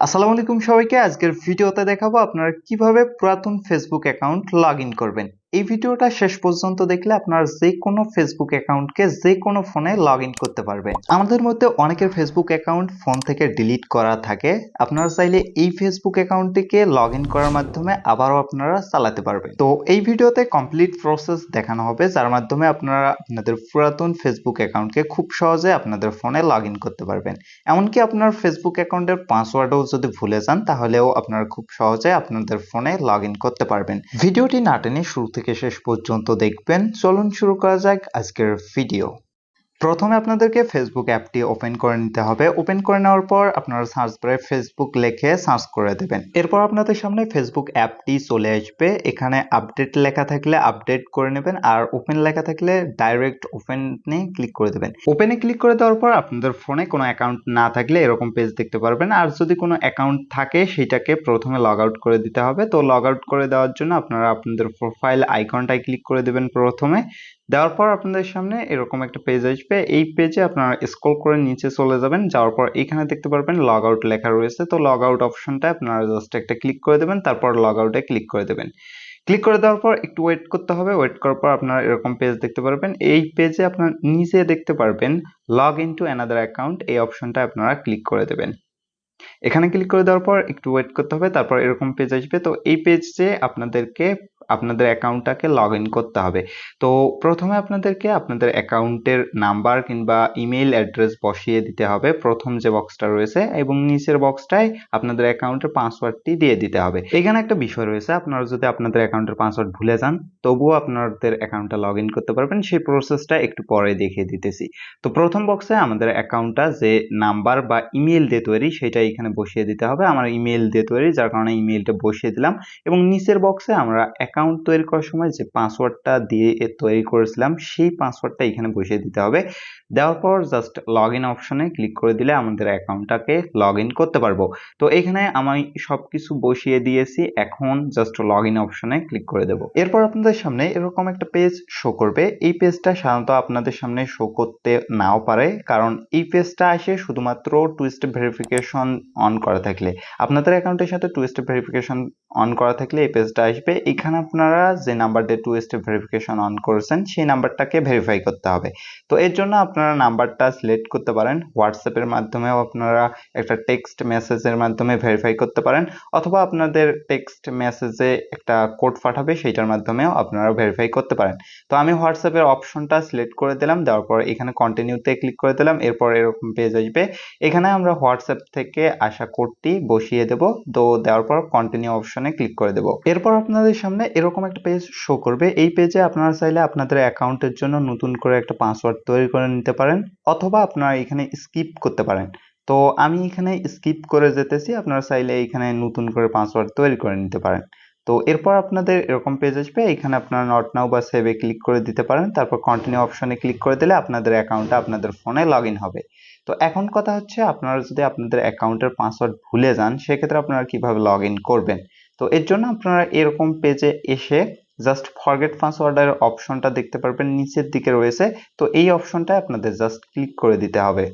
আসসালামু আলাইকুম সবাইকে। আজকের ভিডিওতে দেখাবো আপনারা কীভাবে পুরাতন ফেসবুক অ্যাকাউন্ট লগ করবেন। এই ভিডিওটা শেষ পর্যন্ত দেখলে আপনার যে কোনো ফেসবুক অ্যাকাউন্টকে যে কোনো ফোনে লগ করতে পারবেন। আমাদের মধ্যে অনেকের ফেসবুক অ্যাকাউন্ট ফোন থেকে ডিলিট করা থাকে। আপনারা চাইলে এই ফেসবুক অ্যাকাউন্টটিকে লগ করার মাধ্যমে আবারও আপনারা চালাতে পারবেন। তো এই ভিডিওতে কমপ্লিট প্রসেস দেখানো হবে, যার মাধ্যমে আপনারা আপনাদের পুরাতন ফেসবুক অ্যাকাউন্টকে খুব সহজে আপনাদের ফোনে লগ করতে পারবেন। এমনকি আপনার ফেসবুক অ্যাকাউন্টের পাসওয়ার্ডও যদি ভুলে যান, তাহলেও আপনারা খুব সহজে আপনাদের ফোনে লগ করতে পারবেন। ভিডিওটি না টেনে শুরু থেকে শেষ পর্যন্ত দেখবেন। চলুন শুরু করা যাক আজকের ভিডিও প্রথমে আপনাদেরকে ফেসবুক অ্যাপটি ওপেন করে নিতে হবে। ওপেন করে নেওয়ার পর আপনারা সার্চ বারে ফেসবুক লিখে সার্চ করে দেবেন। এরপর আপনাদের সামনে ফেসবুক অ্যাপটি চলে আসবে। এখানে আপডেট লেখা থাকলে আপডেট করে নেবেন আর ওপেন লেখা থাকলে ডাইরেক্ট ওপেনে ক্লিক করে দেবেন। ওপেনে ক্লিক করে দেওয়ার পর আপনাদের ফোনে কোনো অ্যাকাউন্ট না থাকলে এরকম পেজ দেখতে পারবেন। আর যদি কোনো অ্যাকাউন্ট থাকে সেটাকে প্রথমে লগ আউট করে দিতে হবে। তো লগ আউট করে দেওয়ার জন্য আপনারা আপনাদের প্রোফাইল আইকনটায় ক্লিক করে দেবেন প্রথমে। দেওয়ার পর আপনাদের সামনে এরকম একটা পেজ আসবে। এই পেজে আপনারা স্ক্রল করে নিচে চলে যাবেন। যাওয়ার পর এখানে দেখতে পারবেন লগ আউট লেখা রয়েছে। তো লগ আউট অপশনটা আপনারা জাস্ট একটা ক্লিক করে দেবেন, তারপর লগ আউটে ক্লিক করে দেবেন। ক্লিক করে দেওয়ার পর একটু ওয়েট করতে হবে। ওয়েট করার পর আপনারা এরকম পেজ দেখতে পারবেন। এই পেজে আপনার নিচে দেখতে পারবেন log in to another account এই অপশনটা আপনারা ক্লিক করে দেবেন। এখানে ক্লিক করে দেওয়ার পর একটু ওয়েট করতে হবে, তারপর এরকম পেজ আসবে। তো এই পেজে আপনাদেরকে আপনাদের অ্যাকাউন্টটাকে লগ ইন করতে হবে। তো প্রথমে আপনাদেরকে আপনাদের অ্যাকাউন্টের নাম্বার কিংবা ইমেইল অ্যাড্রেস বসিয়ে দিতে হবে। প্রথম যে বক্সটা রয়েছে এবং নিচের বক্সটায় আপনাদের অ্যাকাউন্টের পাসওয়ার্ডটি দিয়ে দিতে হবে। এখানে একটা বিষয় রয়েছে, আপনারা যদি আপনাদের অ্যাকাউন্টের পাসওয়ার্ড ভুলে যান, তবুও আপনাদের অ্যাকাউন্টটা লগ ইন করতে পারবেন। সেই প্রসেসটা একটু পরে দেখিয়ে দিতেছি। তো প্রথম বক্সে আমাদের অ্যাকাউন্টটা যে নাম্বার বা ইমেল দিয়ে তৈরি, সেটা এখানে বসিয়ে দিতে হবে। আমার ইমেল দিয়ে তৈরি, যার কারণে ইমেলটা বসিয়ে দিলাম। এবং নিচের বক্সে আমরা তৈরি করার সময় যে পাসওয়ার্ডটা দিয়ে তৈরি করেছিলাম, সেই পাসওয়ার্ডটা এখানে বসিয়ে দিতে হবে। দেওয়ার পর জাস্ট লগ ইন অপশানে ক্লিক করে দিলে আমাদের অ্যাকাউন্টটাকে লগ ইন করতে পারব। তো এখানে আমি সব কিছু বসিয়ে দিয়েছি, এখন জাস্ট লগ ইন অপশানে ক্লিক করে দেবো। এরপর আপনাদের সামনে এরকম একটা পেজ শো করবে। এই পেজটা সাধারণত আপনাদের সামনে শো করতে নাও পারে, কারণ এই পেজটা আসে শুধুমাত্র টু স্টেপ ভেরিফিকেশন অন করা থাকলে। আপনাদের অ্যাকাউন্টের সাথে টু স্টেপ ভেরিফিকেশন অন করা থাকলে এই পেজটা আসবে। এখানে আপনারা যে নাম্বার দিয়ে টু স্টেপ ভেরিফিকেশন অন করেছেন, সেই নাম্বারটাকে ভেরিফাই করতে হবে। তো এর জন্য আপনারা নাম্বারটা সিলেক্ট করতে পারেন। হোয়াটসঅ্যাপের মাধ্যমেও আপনারা একটা টেক্সট মেসেজের মাধ্যমে ভেরিফাই করতে পারেন, অথবা আপনাদের টেক্সট মেসেজে একটা কোড পাঠাবে, সেইটার মাধ্যমেও আপনারা ভেরিফাই করতে পারেন। তো আমি হোয়াটসঅ্যাপের অপশনটা সিলেক্ট করে দিলাম, দেওয়ার পর এখানে কন্টিনিউতে ক্লিক করে দিলাম, এরপর এরকম পেজ আসবে। এখানে আমরা হোয়াটসঅ্যাপ থেকে আসা কোডটি বসিয়ে দেব। তো দেওয়ার পর কন্টিনিউ অপশনে ক্লিক করে দেব। এরপর আপনাদের সামনে এরকম একটা পেজ শো করবে। এই পেজে আপনারা চাইলে আপনাদের অ্যাকাউন্টের জন্য নতুন করে একটা পাসওয়ার্ড তৈরি করে নিতে পারেন অথবা আপনারা এখানে স্কিপ করতে পারেন। তো আমি এখানে স্কিপ করে যেতেছি, আপনারা চাইলে এখানে নতুন করে পাসওয়ার্ড তৈরি করে নিতে পারেন। তো এরপর আপনাদের এরকম পেজ আসবে, এখানে আপনারা নট নাও বা সেভে ক্লিক করে দিতে পারেন। তারপর কন্টিনিউ অপশনে ক্লিক করে দিলে আপনাদের অ্যাকাউন্টটা আপনাদের ফোনে লগ হবে। তো এখন কথা হচ্ছে, আপনারা যদি আপনাদের অ্যাকাউন্টের পাসওয়ার্ড ভুলে যান, সেক্ষেত্রে আপনারা কীভাবে লগ করবেন? তো এর জন্য আপনারা এরকম পেজে এসে জাস্ট ফরগেট পাসওয়ার্ডের অপশনটা দেখতে পারবেন, নিচের দিকে রয়েছে। তো এই অপশনটায় আপনাদের জাস্ট ক্লিক করে দিতে হবে।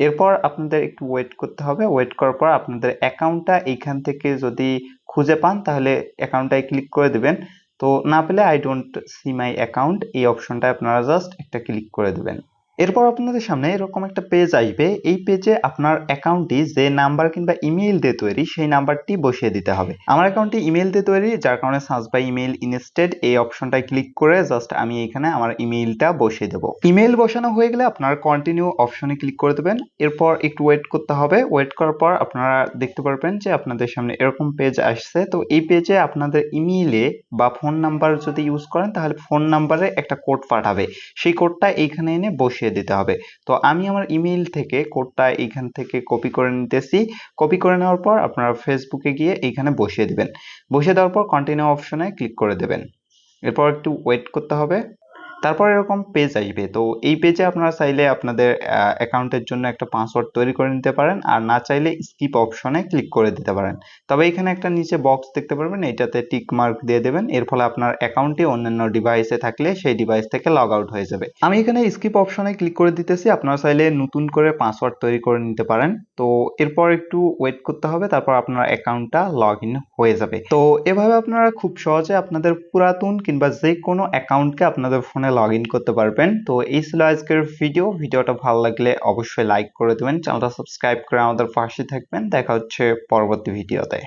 এরপর আপনাদের একটু ওয়েট করতে হবে। ওয়েট করার পর আপনাদের অ্যাকাউন্টটা এইখান থেকে যদি খুঁজে পান, তাহলে অ্যাকাউন্টটায় ক্লিক করে দেবেন। তো না পেলে I don't see my account এই অপশনটায় আপনারা জাস্ট একটা ক্লিক করে দেবেন। এরপর আপনাদের সামনে এরকম একটা পেজ আসবে। এই পেজে আপনার অ্যাকাউন্টটি যে নাম্বার কিংবা ইমেইল দিয়ে তৈরি, সেই নাম্বারটি বসিয়ে দিতে হবে। আমার অ্যাকাউন্টটি ইমেইল দিয়ে তৈরি, যার কারণে সার্চ বাই ইমেইল ইনস্টেড এই অপশনটায় ক্লিক করে জাস্ট আমি এখানে আমার ইমেইলটা বসিয়ে দেবো। ইমেইল বসানো হয়ে গেলে আপনার কন্টিনিউ অপশনে ক্লিক করে দেবেন। এরপর একটু ওয়েট করতে হবে। ওয়েট করার পর আপনারা দেখতে পারবেন যে আপনাদের সামনে এরকম পেজ আসছে। তো এই পেজে আপনাদের ইমেইলে বা ফোন নাম্বার যদি ইউজ করেন, তাহলে ফোন নাম্বারে একটা কোড পাঠাবে। সেই কোডটা এইখানে এনে বসিয়ে বসিয়ে দিতে হবে। তো আমি আমার ইমেল থেকে কোডটা এইখান থেকে কপি করে নিতেছি। কপি করে নেওয়ার পর আপনারা ফেসবুকে গিয়ে এইখানে বসিয়ে দিবেন। বসিয়ে দেওয়ার পর কন্টিনিউ অপশনে ক্লিক করে দেবেন। এরপর একটু ওয়েট করতে হবে। তারপর এরকম পেজ আসবে। তো এই পেজে আপনারা চাইলে আপনাদের অ্যাকাউন্টের জন্য একটা পাসওয়ার্ড তৈরি করে নিতে পারেন আর না চাইলে স্কিপ অপশনে ক্লিক করে দিতে পারেন। তবে এখানে একটা নিচে বক্স দেখতে পারবেন, এটাতে টিক মার্ক দিয়ে দেবেন। এর ফলে আপনার অ্যাকাউন্টটি অন্যান্য ডিভাইসে থাকলে সেই ডিভাইস থেকে লগ আউট হয়ে যাবে। আমি এখানে স্কিপ অপশনে ক্লিক করে দিতেছি। আপনারা চাইলে নতুন করে পাসওয়ার্ড তৈরি করে নিতে পারেন। তো এরপর একটু ওয়েট করতে হবে, তারপর আপনার অ্যাকাউন্টটা লগ ইন হয়ে যাবে। তো এভাবে আপনারা খুব সহজে আপনাদের পুরাতন কিংবা যে কোনো অ্যাকাউন্টকে আপনাদের ফোনে লগ ইন করতে পারবেন। তো এই ছিল আজকের ভিডিও ভিডিওটা ভালো লাগলে অবশ্যই লাইক করে দেবেন। চ্যানেলটা সাবস্ক্রাইব করে আমাদের পাশে থাকবেন। দেখা হচ্ছে পরবর্তী ভিডিওতে